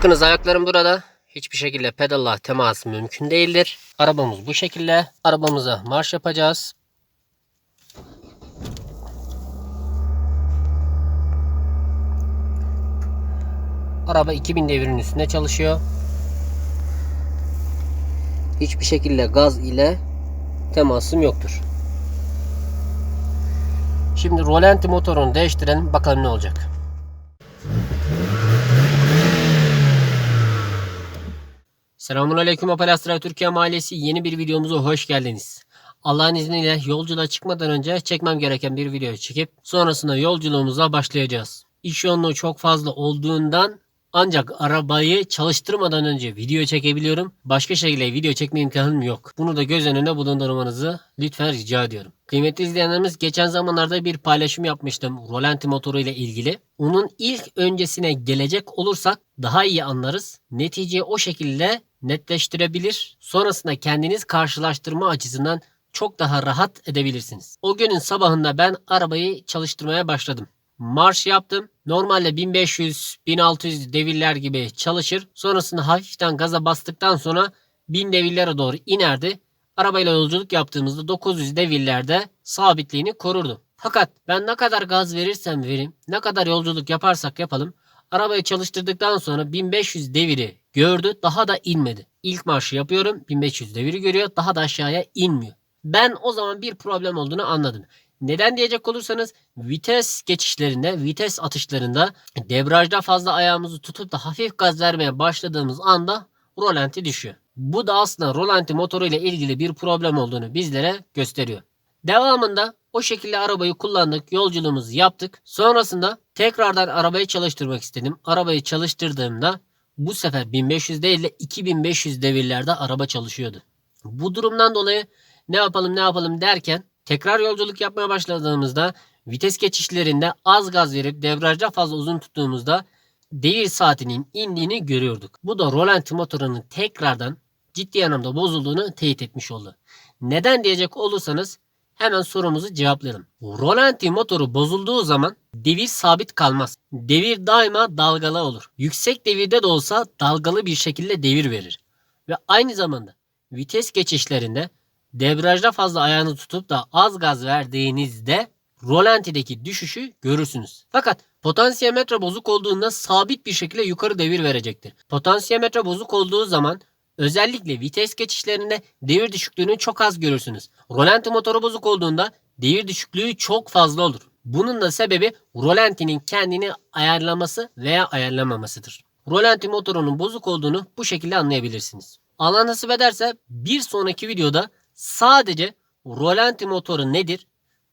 Bakınız ayaklarım burada. Hiçbir şekilde pedalla temas mümkün değildir. Arabamız bu şekilde. Arabamıza marş yapacağız. Araba 2000 devirin üstünde çalışıyor. Hiçbir şekilde gaz ile temasım yoktur. Şimdi rolanti motorunu değiştirelim bakalım ne olacak. Selamun Aleyküm Opel Astra Türkiye Mahallesi yeni bir videomuza hoş geldiniz. Allah'ın izniyle yolculuğa çıkmadan önce çekmem gereken bir video çekip sonrasında yolculuğumuza başlayacağız. İş yoğunluğu çok fazla olduğundan ancak arabayı çalıştırmadan önce video çekebiliyorum. Başka şekilde video çekme imkanım yok. Bunu da göz önünde bulundurmanızı lütfen rica ediyorum. Kıymetli izleyenlerimiz geçen zamanlarda bir paylaşım yapmıştım rolanti motoru ile ilgili. Onun ilk öncesine gelecek olursak daha iyi anlarız. Neticeyi o şekilde netleştirebilir. Sonrasında kendiniz karşılaştırma açısından çok daha rahat edebilirsiniz. O günün sabahında ben arabayı çalıştırmaya başladım. Marş yaptım. Normalde 1500-1600 devirler gibi çalışır. Sonrasında hafiften gaza bastıktan sonra 1000 devirlere doğru inerdi. Arabayla yolculuk yaptığımızda 900 devirlerde sabitliğini korurdu. Fakat ben ne kadar gaz verirsem vereyim, ne kadar yolculuk yaparsak yapalım, arabayı çalıştırdıktan sonra 1500 deviri gördü, daha da inmedi. İlk marşı yapıyorum, 1500 deviri görüyor, daha da aşağıya inmiyor. Ben o zaman bir problem olduğunu anladım. Neden diyecek olursanız vites geçişlerinde, vites atışlarında debrajda fazla ayağımızı tutup da hafif gaz vermeye başladığımız anda rolanti düşüyor. Bu da aslında rolanti motoru ile ilgili bir problem olduğunu bizlere gösteriyor. Devamında o şekilde arabayı kullandık, yolculuğumuzu yaptık. Sonrasında tekrardan arabayı çalıştırmak istedim. Arabayı çalıştırdığımda bu sefer 1500 değil de 2500 devirlerde araba çalışıyordu. Bu durumdan dolayı ne yapalım ne yapalım derken tekrar yolculuk yapmaya başladığımızda vites geçişlerinde az gaz verip debrajda fazla uzun tuttuğumuzda devir saatinin indiğini görüyorduk. Bu da rolanti motorunun tekrardan ciddi anlamda bozulduğunu teyit etmiş oldu. Neden diyecek olursanız hemen sorumuzu cevaplayalım. Rolanti motoru bozulduğu zaman devir sabit kalmaz. Devir daima dalgalı olur. Yüksek devirde de olsa dalgalı bir şekilde devir verir. Ve aynı zamanda vites geçişlerinde debrajda fazla ayağını tutup da az gaz verdiğinizde rolantideki düşüşü görürsünüz. Fakat potansiyometre bozuk olduğunda sabit bir şekilde yukarı devir verecektir. Potansiyometre bozuk olduğu zaman özellikle vites geçişlerinde devir düşüklüğünü çok az görürsünüz. Rolanti motoru bozuk olduğunda devir düşüklüğü çok fazla olur. Bunun da sebebi rolantinin kendini ayarlaması veya ayarlamamasıdır. Rolanti motorunun bozuk olduğunu bu şekilde anlayabilirsiniz. Allah nasip ederse bir sonraki videoda sadece rolanti motoru nedir,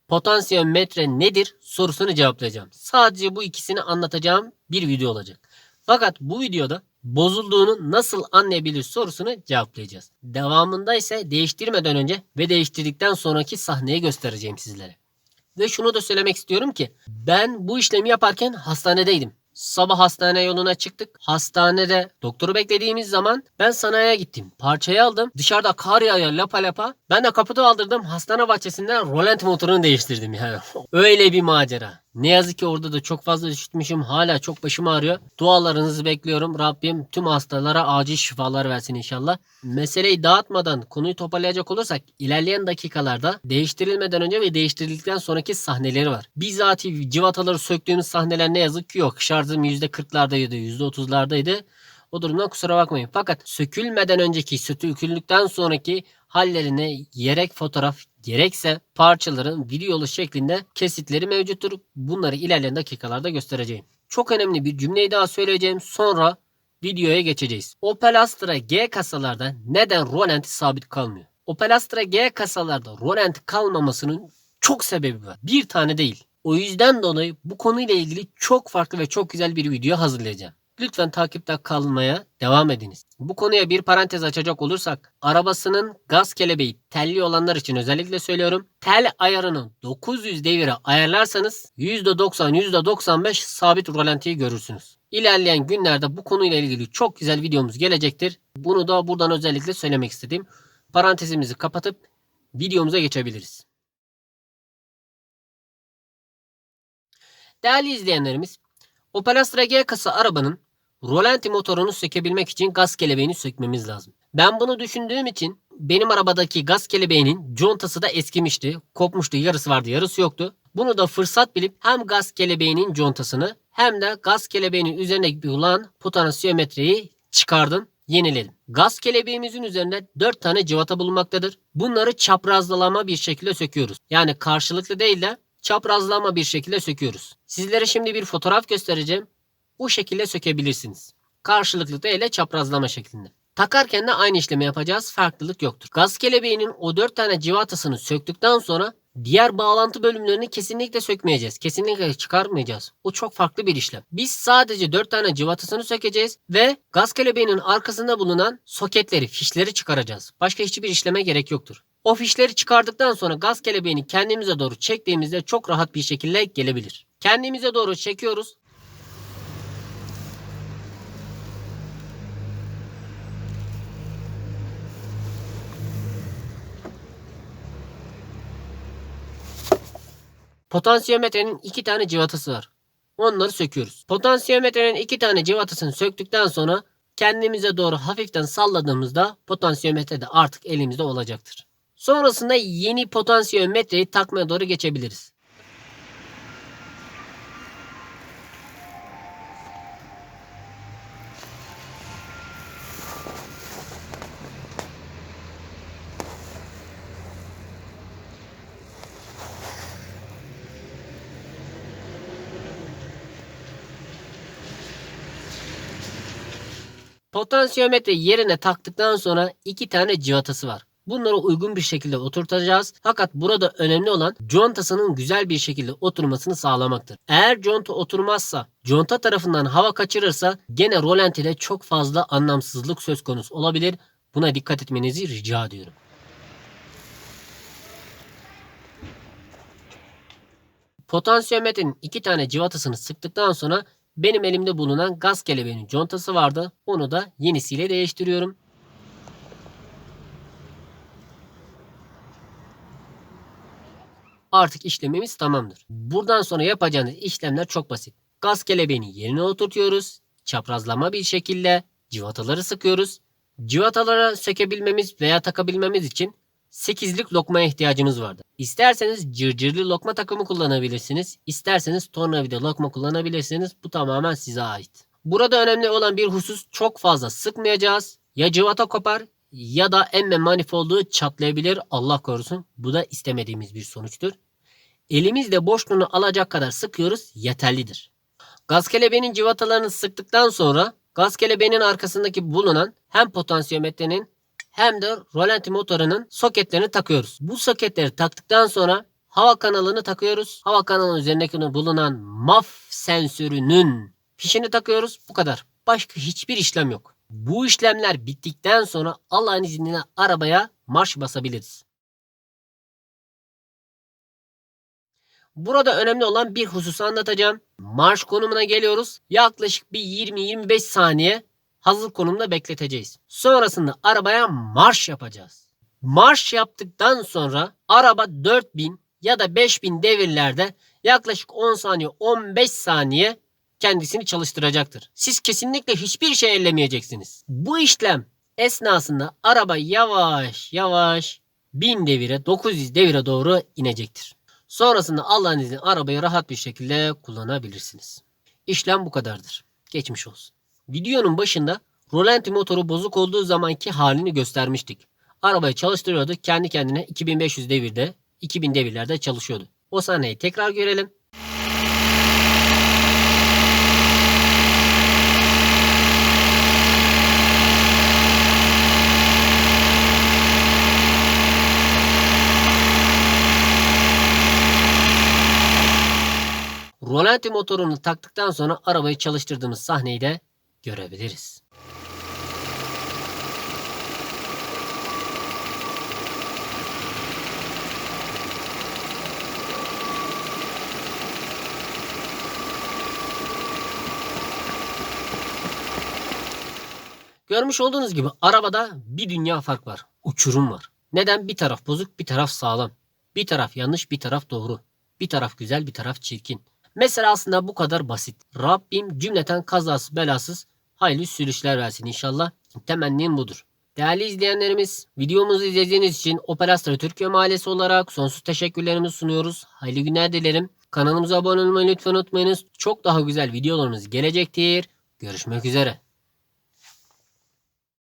potansiyometre nedir sorusunu cevaplayacağım. Sadece bu ikisini anlatacağım bir video olacak. Fakat bu videoda bozulduğunu nasıl anlayabilir sorusunu cevaplayacağız. Devamında ise değiştirmeden önce ve değiştirdikten sonraki sahneyi göstereceğim sizlere. Ve şunu da söylemek istiyorum ki ben bu işlemi yaparken hastanedeydim. Sabah hastane yoluna çıktık. Hastanede doktoru beklediğimiz zaman ben sanayiye gittim. Parçayı aldım. Dışarıda kar yağıyor lapa lapa. Ben de kaputu aldırdım. Hastane bahçesinden rolant motorunu değiştirdim yani. Öyle bir macera. Ne yazık ki orada da çok fazla üşütmüşüm. Hala çok başım ağrıyor. Dualarınızı bekliyorum. Rabbim tüm hastalara acil şifalar versin inşallah. Meseleyi dağıtmadan konuyu toparlayacak olursak ilerleyen dakikalarda değiştirilmeden önce ve değiştirildikten sonraki sahneleri var. Bizatihi civataları söktüğümüz sahneler ne yazık ki yok. Şarjım %40'lardaydı, %30'lardaydı. O durumdan kusura bakmayın. Fakat sökülmeden önceki, söküldükten sonraki hallerine gerek fotoğraf gerekse parçaların videolu şeklinde kesitleri mevcuttur. Bunları ilerleyen dakikalarda göstereceğim. Çok önemli bir cümleyi daha söyleyeceğim. Sonra videoya geçeceğiz. Opel Astra G kasalarda neden rolanti sabit kalmıyor? Opel Astra G kasalarda rolanti kalmamasının çok sebebi var. Bir tane değil. O yüzden dolayı bu konuyla ilgili çok farklı ve çok güzel bir video hazırlayacağım. Lütfen takipte kalmaya devam ediniz. Bu konuya bir parantez açacak olursak arabasının gaz kelebeği telli olanlar için özellikle söylüyorum. Tel ayarını 900 devire ayarlarsanız %90 %95 sabit rolantiyi görürsünüz. İlerleyen günlerde bu konuyla ilgili çok güzel videomuz gelecektir. Bunu da buradan özellikle söylemek istedim. Parantezimizi kapatıp videomuza geçebiliriz. Değerli izleyenlerimiz Opel Astra G kasa arabanın rolanti motorunu sökebilmek için gaz kelebeğini sökmemiz lazım. Ben bunu düşündüğüm için benim arabadaki gaz kelebeğinin contası da eskimişti. Kopmuştu. Yarısı vardı yarısı yoktu. Bunu da fırsat bilip hem gaz kelebeğinin contasını hem de gaz kelebeğinin üzerine bulunan potansiyometreyi çıkardım yeniledim. Gaz kelebeğimizin üzerinde 4 tane cıvata bulunmaktadır. Bunları çaprazlama bir şekilde söküyoruz. Yani karşılıklı değil de çaprazlama bir şekilde söküyoruz. Sizlere şimdi bir fotoğraf göstereceğim. Bu şekilde sökebilirsiniz. Karşılıklı değil de çaprazlama şeklinde. Takarken de aynı işlemi yapacağız. Farklılık yoktur. Gaz kelebeğinin o 4 tane cıvatasını söktükten sonra diğer bağlantı bölümlerini kesinlikle sökmeyeceğiz. Kesinlikle çıkarmayacağız. O çok farklı bir işlem. Biz sadece 4 tane cıvatasını sökeceğiz ve gaz kelebeğinin arkasında bulunan soketleri, fişleri çıkaracağız. Başka hiçbir işleme gerek yoktur. O fişleri çıkardıktan sonra gaz kelebeğini kendimize doğru çektiğimizde çok rahat bir şekilde gelebilir. Kendimize doğru çekiyoruz. Potansiyometrenin iki tane civatası var. Onları söküyoruz. Potansiyometrenin iki tane civatasını söktükten sonra kendimize doğru hafiften salladığımızda potansiyometre de artık elimizde olacaktır. Sonrasında yeni potansiyometreyi takmaya doğru geçebiliriz. Potansiyometre yerine taktıktan sonra iki tane civatası var. Bunları uygun bir şekilde oturtacağız. Fakat burada önemli olan contasının güzel bir şekilde oturmasını sağlamaktır. Eğer conta oturmazsa, conta tarafından hava kaçırırsa gene rolantide çok fazla anlamsızlık söz konusu olabilir. Buna dikkat etmenizi rica ediyorum. Potansiyometrenin iki tane civatasını sıktıktan sonra benim elimde bulunan gaz kelebeğinin contası vardı. Onu da yenisiyle değiştiriyorum. Artık işlemimiz tamamdır. Buradan sonra yapacağınız işlemler çok basit. Gaz kelebeğini yerine oturtuyoruz. Çaprazlama bir şekilde civataları sıkıyoruz. Civatalara sökebilmemiz veya takabilmemiz için 8'lik lokmaya ihtiyacımız vardı. İsterseniz cırcırlı lokma takımı kullanabilirsiniz. İsterseniz tornavida lokma kullanabilirsiniz. Bu tamamen size ait. Burada önemli olan bir husus çok fazla sıkmayacağız. Ya cıvata kopar ya da emme manifoldu çatlayabilir. Allah korusun. Bu da istemediğimiz bir sonuçtur. Elimizle boşluğunu alacak kadar sıkıyoruz yeterlidir. Gaz kelebeğinin cıvatalarını sıktıktan sonra gaz kelebeğinin arkasındaki bulunan hem potansiyometrenin hem de rolanti motorunun soketlerini takıyoruz. Bu soketleri taktıktan sonra hava kanalını takıyoruz. Hava kanalının üzerindeki bulunan MAF sensörünün fişini takıyoruz. Bu kadar. Başka hiçbir işlem yok. Bu işlemler bittikten sonra Allah'ın izniyle arabaya marş basabiliriz. Burada önemli olan bir hususu anlatacağım. Marş konumuna geliyoruz. Yaklaşık bir 20-25 saniye hazır konumda bekleteceğiz. Sonrasında arabaya marş yapacağız. Marş yaptıktan sonra araba 4000 ya da 5000 devirlerde yaklaşık 10 saniye 15 saniye kendisini çalıştıracaktır. Siz kesinlikle hiçbir şey ellemeyeceksiniz. Bu işlem esnasında araba yavaş yavaş 1000 devire 900 devire doğru inecektir. Sonrasında Allah'ın izniyle arabayı rahat bir şekilde kullanabilirsiniz. İşlem bu kadardır. Geçmiş olsun. Videonun başında rolanti motoru bozuk olduğu zamanki halini göstermiştik. Arabayı çalıştırıyordu. Kendi kendine 2500 devirde, 2000 devirlerde çalışıyordu. O sahneyi tekrar görelim. Rolanti motorunu taktıktan sonra arabayı çalıştırdığımız sahneyi de görebiliriz. Görmüş olduğunuz gibi arabada bir dünya fark var. Uçurum var. Neden? Bir taraf bozuk, bir taraf sağlam. Bir taraf yanlış, bir taraf doğru. Bir taraf güzel, bir taraf çirkin. Mesela aslında bu kadar basit. Rabbim cümleten kazasız belasız hayırlı sürüşler versin inşallah. Temennim budur. Değerli izleyenlerimiz, videomuzu izlediğiniz için Opel Astra Türkiye Mahallesi olarak sonsuz teşekkürlerimizi sunuyoruz. Hayırlı günler dilerim. Kanalımıza abone olmayı lütfen unutmayınız. Çok daha güzel videolarımız gelecektir. Görüşmek üzere.